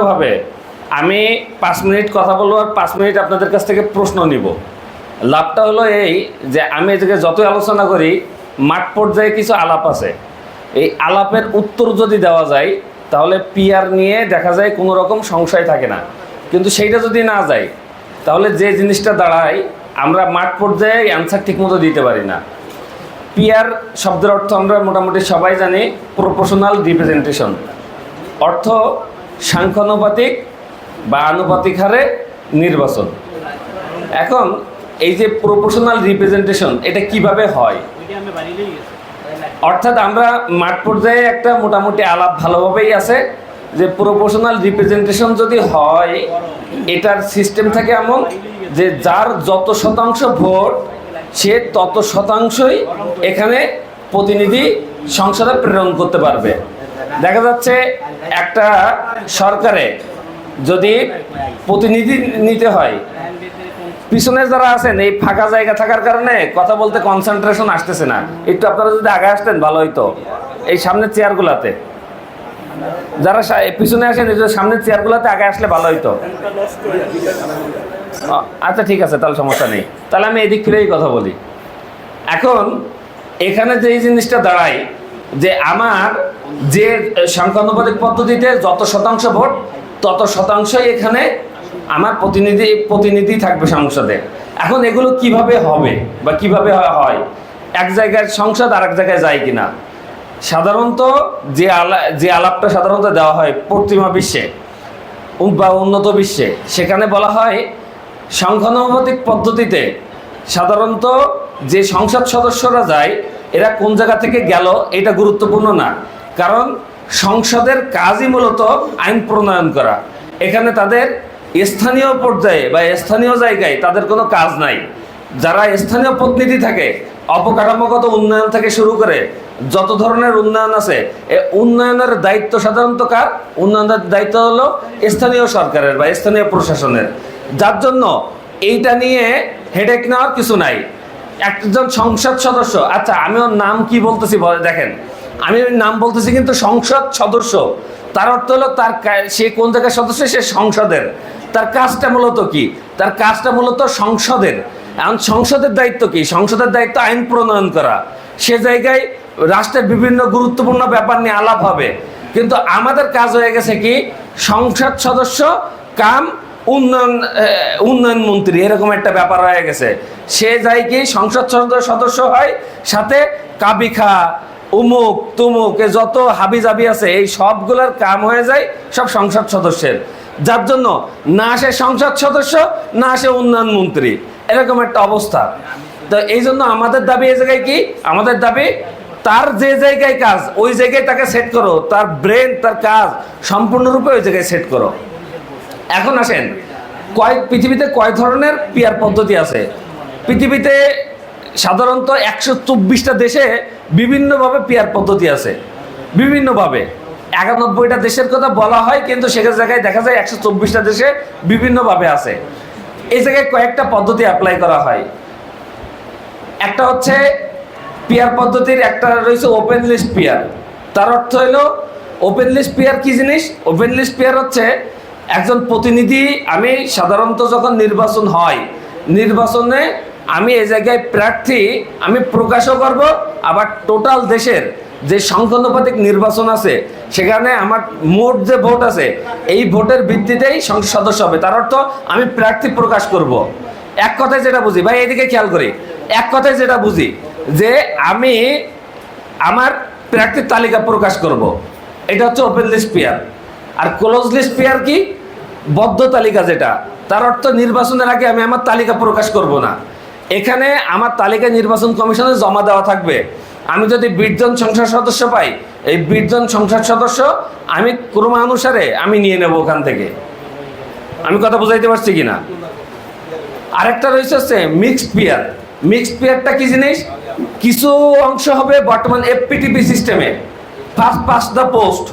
ভাবে আমি পাঁচ মিনিট কথা বলব আর পাঁচ মিনিট আপনাদের কাছ থেকে প্রশ্ন নিব। লাভটা হলো এই যে আমি এদিকে যতই আলোচনা করি, মাঠ পর্যায়ে কিছু আলাপ আছে। এই আলাপের উত্তর যদি দেওয়া যায়, তাহলে পিয়ার নিয়ে দেখা যায় কোনো রকম সংশয় থাকে না। কিন্তু সেইটা যদি না যায়, তাহলে যে জিনিসটা দাঁড়ায়, আমরা মাঠ পর্যায়ে অ্যান্সার ঠিকমতো দিতে পারি না। পিয়ার শব্দের অর্থ আমরা মোটামুটি সবাই জানি প্রপোর্শনাল রিপ্রেজেন্টেশন অর্থ সাংখ্যানুপাতিক বা আনুপাতিক হারে নির্বাচন। এখন এই যে প্রপোর্শনাল রিপ্রেজেন্টেশন এটা কীভাবে হয়? অর্থাৎ আমরা মাঠ পর্যায়ে একটা মোটামুটি আলাপ ভালোভাবেই আছে যে প্রপোর্শনাল রিপ্রেজেন্টেশন যদি হয়, এটার সিস্টেম থাকে এমন যে যার যত শতাংশ ভোট, সে তত শতাংশই এখানে প্রতিনিধি সংসদে প্রেরণ করতে পারবে। দেখা যাচ্ছে একটা সরকারে যদি প্রতিনিধি নিতে হয়, পিছনে যারা আছেন, এই ফাঁকা জায়গা থাকার কারণে কথা বলতে কনসেন্ট্রেশন আসতেছে না। একটু আপনারা যদি আগে আসতেন, ভালো হইতো। এই সামনের চেয়ারগুলাতে যারা পিছনে আসেন, এই সামনের চেয়ারগুলোতে আগে আসলে ভালো হইতো। আচ্ছা ঠিক আছে, তাহলে সমস্যা নেই। তাহলে আমি এদিক ফিরেই কথা বলি। এখন, এখানে যে এই জিনিসটা দাঁড়ায়, যে আমার যে সংখ্যানুপাতিক পদ্ধতিতে যত শতাংশ ভোট, তত শতাংশই এখানে আমার প্রতিনিধি প্রতিনিধি থাকবে সংসদে এখন এগুলো কীভাবে হবে বা কীভাবে হয়- এক জায়গায় সংসদ আর এক জায়গায় যায় কিনা? সাধারণত যে আলা, যে আলাপটা সাধারণত দেওয়া হয় প্রতিমা বিশ্বে বা উন্নত বিশ্বে, সেখানে বলা হয় সংখ্যানুপাতিক পদ্ধতিতে সাধারণত যে সংসদ সদস্যরা যায়, এরা কোন জায়গা থেকে গেল, এটা গুরুত্বপূর্ণ না। কারণ সংসদের কাজই মূলত আইন প্রণয়ন করা। এখানে তাদের স্থানীয় পর্যায়ে বা স্থানীয় জায়গায় তাদের কোনো কাজ নাই। যারা স্থানীয় প্রতিনিধি থাকে, অবকাঠামোগত উন্নয়ন থেকে শুরু করে যত ধরনের উন্নয়ন আছে, এ উন্নয়নের দায়িত্ব সাধারণত কার? উন্নয়নের দায়িত্ব হলো স্থানীয় সরকারের বা স্থানীয় প্রশাসনের। যার জন্য এইটা নিয়ে হেডেক নেওয়ার কিছু নাই। একজন সংসদ সদস্য আচ্ছা আমি ওর নাম কি বলতেছি বলে- দেখেন। আমি নাম বলতেছি কিন্তু সংসদ সদস্য। তার অর্থ হলো তার সে কোন জায়গার সদস্য? সে সংসদের। তার কাজটা মূলত কি? তার কাজটা মূলত সংসদের। এখন সংসদের দায়িত্ব কি? সংসদের দায়িত্ব আইন প্রণয়ন করা। সে জায়গায় রাষ্ট্রের বিভিন্ন গুরুত্বপূর্ণ ব্যাপার নিয়ে আলাপ হবে। কিন্তু আমাদের কাজ হয়ে গেছে কি? সংসদ সদস্য, কাম, উন্নয়ন উন্নয়ন মন্ত্রী, এরকম একটা ব্যাপার হয়ে গেছে। সে যায় কি? সংসদ সদ- সদস্য হয়, সাথে কাবিখা উমুক তুমুক, এ যত হাবি জাবি আছে, এই সবগুলোর কাম হয়ে যায় সব সংসদ সদস্যের। যার জন্য না সে সংসদ সদস্য, না সে উন্নয়ন মন্ত্রী। এরকম একটা অবস্থা। তো এই জন্য আমাদের দাবি এই জায়গায় কি? আমাদের দাবি, তার যে জায়গায় কাজ, ওই জায়গায় তাকে সেট করো। তার ব্রেন তার কাজ সম্পূর্ণরূপে ওই জায়গায় সেট করো। এখন আসেন কয় পৃথিবীতে কয় ধরনের পিয়ার পদ্ধতি আছে। পৃথিবীতে সাধারণত একশো চব্বিশটা দেশে বিভিন্নভাবে পিয়ার পদ্ধতি আছে। বিভিন্নভাবে। একানব্বইটা দেশের কথা বলা হয়, কিন্তু সেখানে জায়গায় দেখা যায় একশো চব্বিশটা দেশে বিভিন্নভাবে আছে। এই জায়গায় কয়েকটা পদ্ধতি অ্যাপ্লাই করা হয়। একটা হচ্ছে পিয়ার পদ্ধতির, একটা রয়েছে ওপেন লিস্ট পিয়ার। তার অর্থ হলো ওপেন লিস্ট পিয়ার কি জিনিস? ওপেন লিস্ট পিয়ার হচ্ছে একজন প্রতিনিধি, আমি সাধারণত যখন নির্বাচন হয়, নির্বাচনে আমি এই জায়গায় প্রার্থী, আমি প্রকাশও করব, আবার টোটাল দেশের যে সংখ্যানুপাতিক নির্বাচন আছে, সেখানে আমার মোট যে ভোট আছে, এই ভোটের ভিত্তিতেই সংসদ সদস্য হবে। তার অর্থ আমি প্রার্থী প্রকাশ করব। এক কথায় যেটা বুঝি, ভাই, এদিকে খেয়াল করি, এক কথায় যেটা বুঝি, যে আমি আমার প্রার্থীর তালিকা প্রকাশ করব। এটা হচ্ছে ওপেন লিস্ট পেয়ার আর ক্লোজ লিস্ট পেয়ার কি? বদ্ধ তালিকা যেটা। তার অর্থ নির্বাচনের আগে আমি আমার তালিকা প্রকাশ করব না। এখানে আমার তালিকা নির্বাচন কমিশনে জমা দেওয়া থাকবে। আমি যদি বিশজন সংসদ সদস্য পাই, এই বিশজন সংসদ সদস্য আমি ক্রমানুসারে আমি নিয়ে নেব ওখান থেকে। আমি কথা বুঝাইতে পারছি কিনা? আরেকটা রয়েছে হচ্ছে মিক্সড পিয়ার মিক্সড পিয়ারটা কি জিনিস? কিছু অংশ হবে বর্তমান এফপিটিপি সিস্টেমে ফার্স্ট পাস দ্য পোস্ট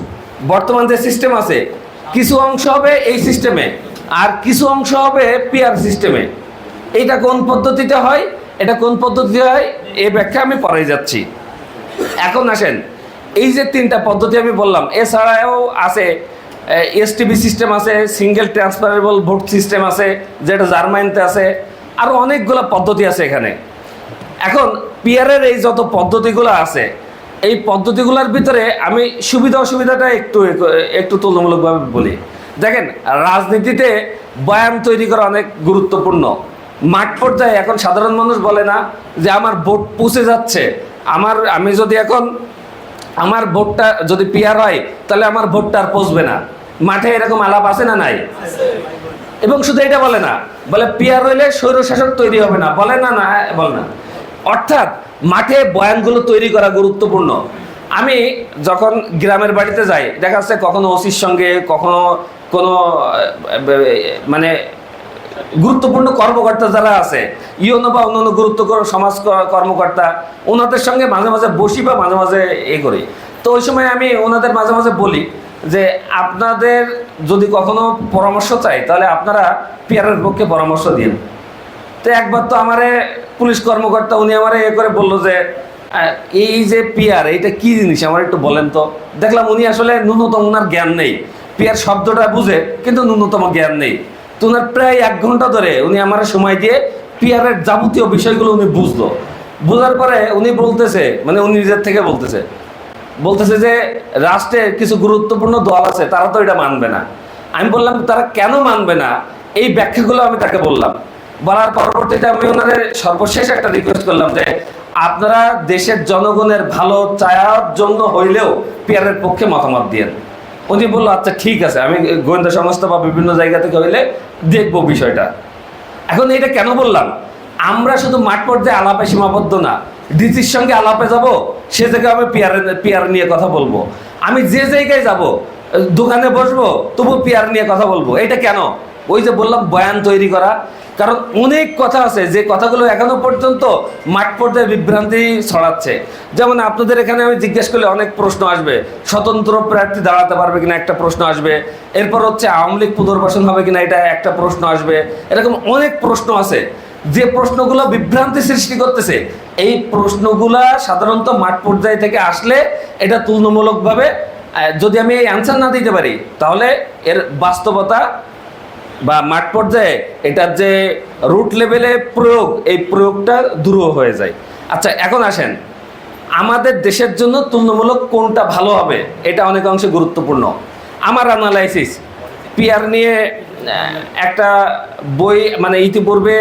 বর্তমান যে সিস্টেম আছে, কিছু অংশ হবে এই সিস্টেমে আর কিছু অংশ হবে পিয়ার সিস্টেমে এইটা কোন পদ্ধতিতে হয়? এটা কোন পদ্ধতিতে হয়? এ ব্যাখ্যা আমি পরে যাচ্ছি। এখন আসেন, এই যে তিনটা পদ্ধতি আমি বললাম, এছাড়াও আছে এসটিভি সিস্টেম আছে, সিঙ্গেল ট্রান্সফারেবল ভোট সিস্টেম আছে, যেটা জার্মানিতে আছে আরও অনেকগুলো পদ্ধতি আছে এখানে। এখন, পিয়ারের এই যত পদ্ধতিগুলো আছে, এই পদ্ধতিগুলোর ভিতরে আমি সুবিধা অসুবিধাটা একটু একটু তুলনামূলকভাবে বলি। দেখেন, রাজনীতিতে বয়ান তৈরি করা অনেক গুরুত্বপূর্ণ। মাঠ পর্যায়ে এখন সাধারণ মানুষ বলে না যে আমার ভোট পৌঁছে যাচ্ছে। আমার, আমি যদি এখন আমার ভোটটা যদি পিয়ার হয়, তাহলে আমার ভোটটা আর পৌঁছবে না। মাঠে এরকম আলাপ আছে না নাই? এবং শুধু এটা বলে না, বলে পিয়ার হইলে স্বৈরশাসক তৈরি হবে না। বলে না না বলে না। অর্থাৎ মাঠে বয়ানগুলো তৈরি করা গুরুত্বপূর্ণ। আমি যখন গ্রামের বাড়িতে যাই, দেখা যাচ্ছে কখনো ওসির সঙ্গে, কখনো কোনো মানে গুরুত্বপূর্ণ কর্মকর্তা যারা আছে ইউনো বা অন্যান্য গুরুত্বপূর্ণ সমাজ কর্মকর্তা, ওনাদের সঙ্গে মাঝে মাঝে বসি বা মাঝে মাঝে এ করি। তো ওই সময় আমি ওনাদের মাঝে মাঝে বলি যে, আপনাদের যদি কখনো পরামর্শ চাই, তাহলে আপনারা পিয়ারের পক্ষে পরামর্শ দিন। তো একবার তো আমারে পুলিশ কর্মকর্তা, উনি আমারে এ করে বলল যে এই যে পিয়ার এইটা কি জিনিস? আমার একটু বলেন তো। দেখলাম উনি আসলে ন্যূনতম ওনার জ্ঞান নেই। পিয়ার শব্দটা বুঝে, কিন্তু ন্যূনতম জ্ঞান নেই। তো ওনার প্রায় এক ঘণ্টা ধরে উনি আমার সময় দিয়ে পিয়ারের যাবতীয় বিষয়গুলো উনি বুঝলো। বোঝার পরে উনি বলতেছে মানে উনি নিজের থেকে বলতেছে বলতেছে যে রাষ্ট্রে কিছু গুরুত্বপূর্ণ দল আছে, তারা তো এটা মানবে না। আমি বললাম, তারা কেন মানবে না? এই ব্যাখ্যাগুলো আমি তাকে বললাম। বলার পরবর্তীতে আমি ওনাদের সর্বশেষ একটা রিকোয়েস্ট করলাম যে, আপনারা দেশের জনগণের ভালো চায়ার জন্য হইলেও পিয়ারের পক্ষে মতামত দিয়েন। উনি বলল আচ্ছা ঠিক আছে, আমি গোয়েন্দা সংস্থা বা বিভিন্ন জায়গা থেকে হইলে দেখব বিষয়টা। এখন এটা কেন বললাম? আমরা শুধু মাঠ পর্যায়ে আলাপে সীমাবদ্ধ না, ডিসির সঙ্গে আলাপে যাব, সে জায়গায় আমি পিয়ার পিয়ার নিয়ে কথা বলব। আমি যে জায়গায় যাব, দোকানে বসবো তবু পিয়ার নিয়ে কথা বলব। এটা কেন? ওই যে বললাম, বয়ান তৈরি করা কারণ অনেক কথা আছে, যে কথাগুলো এখনও পর্যন্ত মাঠ পর্যায়ে বিভ্রান্তি ছড়াচ্ছে। যেমন আপনাদের এখানে আমি জিজ্ঞেস করলে অনেক প্রশ্ন আসবে, স্বতন্ত্র প্রার্থী দাঁড়াতে পারবে কিনা একটা প্রশ্ন আসবে, এরপর হচ্ছে আওয়ামী লীগ পুনর্বাসন হবে কিনা এটা একটা প্রশ্ন আসবে, এরকম অনেক প্রশ্ন আছে। যে প্রশ্নগুলো বিভ্রান্তি সৃষ্টি করতেছে, এই প্রশ্নগুলা সাধারণত মাঠ পর্যায় থেকে আসলে এটা তুলনামূলকভাবে যদি আমি এই অ্যান্সার না দিতে পারি, তাহলে এর বাস্তবতা বা মাঠ পর্যায়ে এটার যে রুট লেভেলে প্রয়োগ, এই প্রয়োগটা দূর হয়ে যায়। আচ্ছা এখন আসেন। আমাদের দেশের জন্য তুলনামূলক কোনটা ভালো হবে, এটা অনেক অংশে গুরুত্বপূর্ণ। আমার অ্যানালাইসিস পিয়ার নিয়ে একটা বই মানে ইতিপূর্বে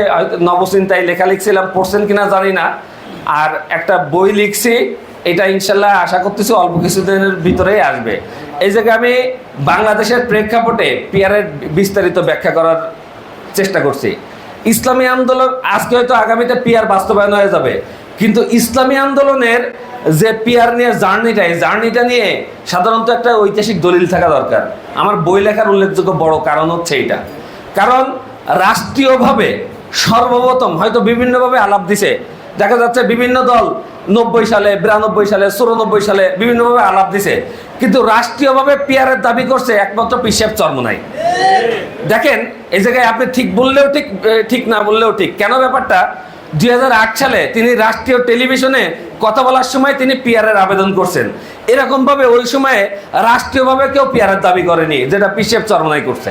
নবচিন্তায় লেখা লিখছিলাম, পড়ছেন কিনা জানি না। আর একটা বই লিখছি এটা ইনশাল্লাহ আশা করতেছি অল্প কিছুদিনের ভিতরেই আসবে। এই জায়গায় আমি বাংলাদেশের প্রেক্ষাপটে পিয়ারের বিস্তারিত ব্যাখ্যা করার চেষ্টা করছি। ইসলামী আন্দোলন, আজকে হয়তো আগামীতে পিয়ার বাস্তবায়ন হয়ে যাবে। কিন্তু ইসলামী আন্দোলনের যে পিয়ার নিয়ে জার্নিটা, এই জার্নিটা নিয়ে সাধারণত একটা ঐতিহাসিক দলিল থাকা দরকার। আমার বই লেখার উল্লেখযোগ্য বড় কারণ হচ্ছে এটা কারণ রাষ্ট্রীয়ভাবে সর্বপ্রথম হয়তো বিভিন্নভাবে আলাপ দিছে দেখা যাচ্ছে বিভিন্ন দল নব্বই সালে, বিরানব্বই সালে, চুরানব্বই সালে বিভিন্নভাবে আলাপ দিছে। কিন্তু রাষ্ট্রীয়ভাবে পিয়ারের দাবি করছে একমাত্র পিসেব চর্মনাই। দেখেন, এই জায়গায় আপনি ঠিক বললেও ঠিক ঠিক না বললেও ঠিক। কেন ব্যাপারটা? দুই হাজার আট সালে তিনি রাষ্ট্রীয় টেলিভিশনে কথা বলার সময় তিনি পিয়ারের আবেদন করছেন। এরকম ভাবে ওই সময়ে রাষ্ট্রীয়ভাবে কেউ পিয়ারের দাবি করেনি, যেটা পিসেব চর্মনাই করছে।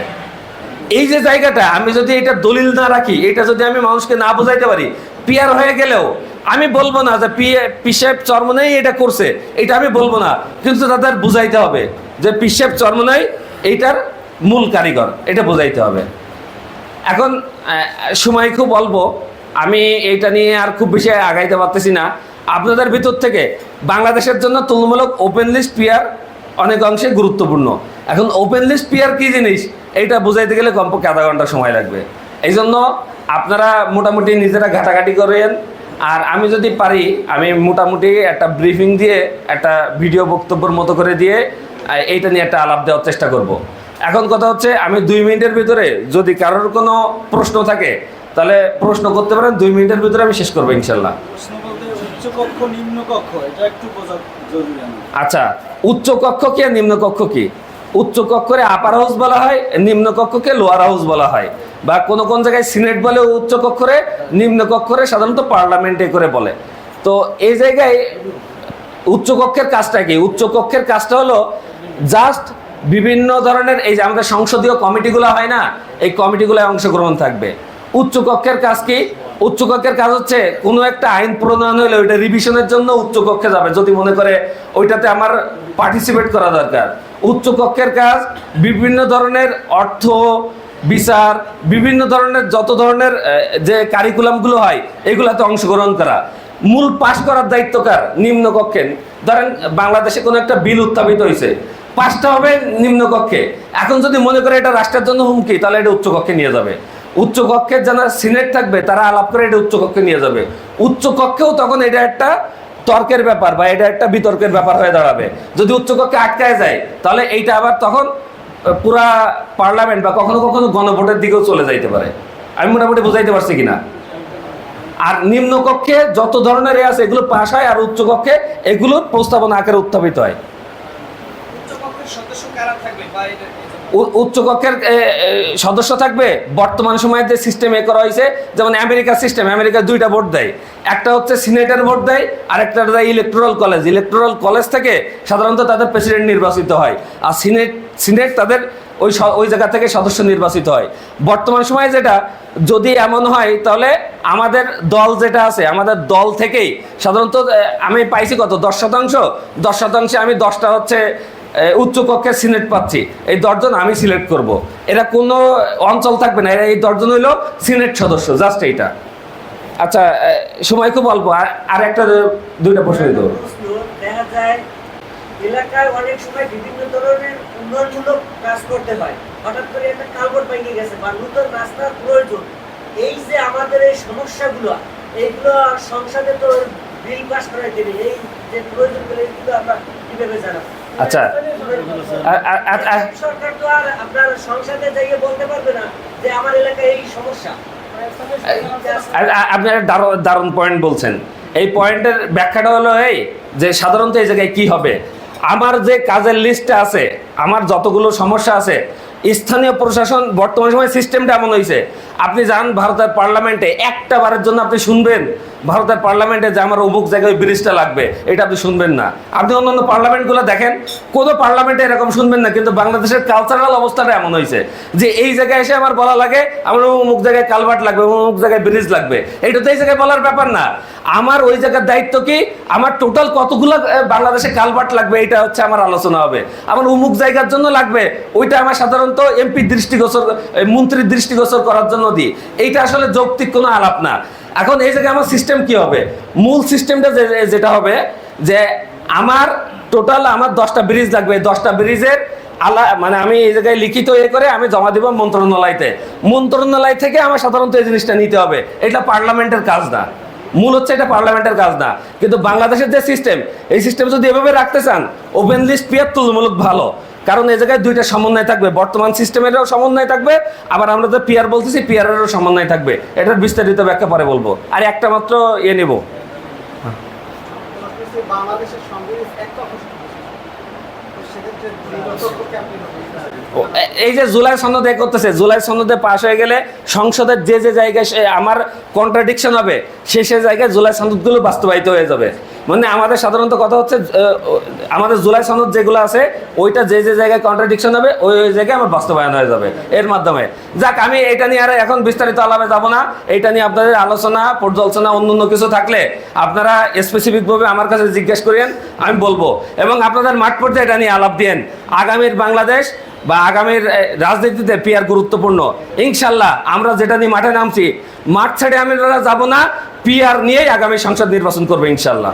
এই যে জায়গাটা, আমি যদি এটা দলিল না রাখি, এটা যদি আমি মানুষকে না বোঝাইতে পারি পিয়ার হয়ে গেলেও আমি বলব না যে পিসেব চর্মনাই এটা করছে। এটা আমি বলব না। কিন্তু তাদের বুঝাইতে হবে যে পিসেব চর্মনাই এইটার মূল কারিগর, এটা বোঝাইতে হবে। এখন সময় খুব অল্প। আমি এইটা নিয়ে আর খুব বেশি আগাইতে পারতেছি না। আপনাদের ভিতর থেকে বাংলাদেশের জন্য তুলনামূলক ওপেন লিস্ট পিয়ার অনেক অংশে গুরুত্বপূর্ণ। এখন ওপেন লিস্ট পিয়ার কি জিনিস, এইটা বোঝাইতে গেলে কমপক্ষে আধা ঘণ্টা সময় লাগবে। এই জন্য আপনারা মোটামুটি নিজেরা ঘাটাঘাটি করেন। আর আমি যদি পারি আমি মোটামুটি একটা ব্রিফিং দিয়ে একটা ভিডিও বক্তব্যের মতো করে দিয়ে এইটা নিয়ে একটা আলাপ দেওয়ার চেষ্টা করব। এখন কথা হচ্ছে আমি দুই মিনিটের ভিতরে যদি কারোর কোনো প্রশ্ন থাকে তাহলে প্রশ্ন করতে পারেন দুই মিনিটের ভিতরে আমি শেষ করব ইনশাল্লাহ। আচ্ছা উচ্চ কক্ষ কি আর নিম্ন কক্ষ কি? উচ্চ কক্ষরে আপার হাউস বলা হয়, নিম্ন কক্ষকে লোয়ার হাউস বলা হয়। বা কোন কোন জায়গায় সিনেট বলে উচ্চ কক্ষরে, নিম্ন কক্ষরে সাধারণত পার্লামেন্টে করে বলে। তো এই জায়গায় উচ্চ কক্ষের কাজটা কি? উচ্চ কক্ষের কাজটা হলো জাস্ট বিভিন্ন ধরনের, এই যে আমাদের সংসদীয় কমিটিগুলো হয় না, এই কমিটিগুলোয় অংশগ্রহণ থাকবে। উচ্চকক্ষের কাজ কি? উচ্চকক্ষের কাজ হচ্ছে কোনো একটা আইন প্রণয়ন হলে ওইটা রিভিশনের জন্য উচ্চকক্ষে যাবে। যদি মনে করে ওইটাতে আমার পার্টিসিপেট করা দরকার উচ্চকক্ষের কাজ, বিভিন্ন ধরনের অর্থ, বিচার, বিভিন্ন ধরনের যত ধরনের যে কারিকুলামগুলো হয়, এগুলাতে অংশগ্রহণ করা। মূল পাশ করার দায়িত্ব কার? নিম্নকক্ষে। ধরেন, বাংলাদেশে কোনো একটা বিল উত্থাপিত হয়েছে পাশটা হবে নিম্নকক্ষে। এখন যদি মনে করে এটা রাষ্ট্রের জন্য হুমকি, তাহলে এটা উচ্চকক্ষে নিয়ে যাবে। উচ্চকক্ষের যারা সিনেট থাকবে, তারা আলাপ করে এটা উচ্চকক্ষে নিয়ে যাবে। উচ্চকক্ষেও তখন এটা একটা তর্কের ব্যাপার বা এটা একটা বিতর্কের ব্যাপার হয়ে দাঁড়াবে। যদি উচ্চকক্ষে আটকায় যায়, তাহলে এইটা আবার তখন পুরা পার্লামেন্ট বা কখনো কখনো গণভোটের দিকেও চলে যাইতে পারে। আমি মোটামুটি বুঝাইতে পারছি কিনা? আর নিম্নকক্ষে যত ধরনের এ আছে, এগুলো পাশ হয় আর উচ্চকক্ষে এগুলো প্রস্তাবনা আকারে উত্থাপিত হয়। উচ্চকক্ষের সদস্য কারা থাকবে বা উচ্চকক্ষের সদস্য থাকবে। বর্তমান সময়ে যে সিস্টেম এ করা হয়েছে, যেমন আমেরিকার সিস্টেম আমেরিকা দুইটা ভোট দেয়। একটা হচ্ছে সিনেটের ভোট দেয়, আর একটা দেয় ইলেকট্রাল কলেজ ইলেকট্রাল কলেজ থেকে সাধারণত তাদের প্রেসিডেন্ট নির্বাচিত হয়। আর সিনেট সিনেট তাদের ওই ওই জায়গা থেকে সদস্য নির্বাচিত হয়। বর্তমান সময়ে যেটা, যদি এমন হয়, তাহলে আমাদের দল যেটা আছে, আমাদের দল থেকেই, সাধারণত আমি পাইছি কত? দশ শতাংশ? দশ শতাংশে আমি দশটা হচ্ছে এ, উচ্চকক্ষের সিলেক্ট পাচ্ছি। এই দশজন আমি সিলেক্ট করব। এরা কোনো অঞ্চল থাকবে না এরা এই দশজন হইল সিনেট সদস্য জাস্ট এইটা। আচ্ছা সময় খুব অল্প আর একটা দুইটা প্রশ্ন দিত দেখা যায় এলাকায় অনেক সময় বিভিন্ন ধরনের উন্নয়নমূলক কাজ করতে হঠাৎ করে একটা ভেঙে গেছে বা নতুন প্রয়োজন। এই যে আমাদের এই সমস্যাগুলো এইগুলো সংসদে তো বিল পাস এই যে আমরা কীভাবে জানাব? আচ্ছা। আপনার আপনি দারুণ- পয়েন্ট বলছেন। এই পয়েন্টের ব্যাখ্যাটা হলো এই যে সাধারণত এই জায়গায় কি হবে? আমার যে কাজের লিস্টে আছে আমার যতগুলো সমস্যা আছে স্থানীয় প্রশাসন বর্তমান সময় সিস্টেমটা এমন হয়েছে আপনি যান ভারতের পার্লামেন্টে একটা বারের জন্য আপনি শুনবেন ভারতের পার্লামেন্টে যে আমার অমুক জায়গায় ওই ব্রিজটা লাগবে, এটা আপনি শুনবেন না। আপনি অন্যান্য পার্লামেন্টগুলো দেখেন, কোনো পার্লামেন্টে এরকম শুনবেন না, কিন্তু বাংলাদেশের কালচারাল অবস্থাটা এমন হয়েছে যে এই জায়গায় এসে আমার বলা লাগে, আমার অমুক জায়গায় কালভার্ট লাগবে অমুক জায়গায় ব্রিজ লাগবে। এইটা তো এই জায়গায় বলার ব্যাপার না। আমার ওই জায়গার দায়িত্ব কি? আমার টোটাল কতগুলো বাংলাদেশে কালভার্ট লাগবে, এটা হচ্ছে আমার আলোচনা হবে। আমার অমুক জায়গার জন্য লাগবে, ওইটা আমার সাধারণত এমপি দৃষ্টিগোচর মন্ত্রীর দৃষ্টিগোচর করার জন্য দিই। এইটা আসলে যৌক্তিক কোনো আলাপ না। এখন এই জায়গায় আমার সিস্টেম কি হবে? মূল সিস্টেমটা যেটা হবে যে আমার টোটাল আমার দশটা ব্রিজ লাগবে। দশটা ব্রিজের আলা মানে আমি এই জায়গায় লিখিত ইয়ে করে আমি জমা দিব মন্ত্রণালয়তে। মন্ত্রণালয় থেকে আমার সাধারণত এই জিনিসটা নিতে হবে। এটা পার্লামেন্টের কাজ না। মূল হচ্ছে এটা পার্লামেন্টের কাজ না। কিন্তু বাংলাদেশের যে সিস্টেম এই সিস্টেম যদি এভাবে রাখতে চান ওপেন লিস্ট পিয়ার তুলমূলক ভালো। কারণ এই জায়গায় দুইটা সমন্বয় থাকবে। বর্তমান সিস্টেমেরও সমন্বয় থাকবে, আবার আমরা তো পিয়ার বলতেছি পিয়ারেরও সমন্বয় থাকবে। এটার বিস্তারিত ব্যাখ্যা পরে বলব। আর একটা মাত্র ইয়ে নেব। এ- এই যে জুলাই সনদে করতেছে, জুলাই সনদে পাশ হয়ে গেলে সংসদের যে যে জায়গায় আমার কন্ট্রাডিকশন হবে, সে সে জায়গায় জুলাই সনদগুলো বাস্তবায়িত হয়ে যাবে। মানে আমাদের সাধারণত কথা হচ্ছে আমাদের জুলাই সনদ যেগুলো আছে, ওইটা যে যে জায়গায় কন্ট্রাডিকশন হবে, ওই ওই জায়গায় আমার বাস্তবায়ন হয়ে যাবে। এর মাধ্যমে। যাক, আমি এটা নিয়ে আর এখন বিস্তারিত আলাপে যাব না। এটা নিয়ে আপনাদের আলোচনা, পর্যালোচনা অন্য অন্য কিছু থাকলে আপনারা স্পেসিফিকভাবে আমার কাছে জিজ্ঞেস করেন আমি বলব। এবং আপনাদের মাঠ পর্যায়ে এটা নিয়ে আলাপ দিয়েন। আগামীর বাংলাদেশ বা আগামীর রাজনীতিতে পিয়ার গুরুত্বপূর্ণ। ইনশাল্লাহ, আমরা যেটা নিয়ে মাঠে নামছি, মাঠ ছেড়ে আমরা যাব না। পিয়ার নিয়েই আগামী সংসদ নির্বাচন করবে ইনশাল্লাহ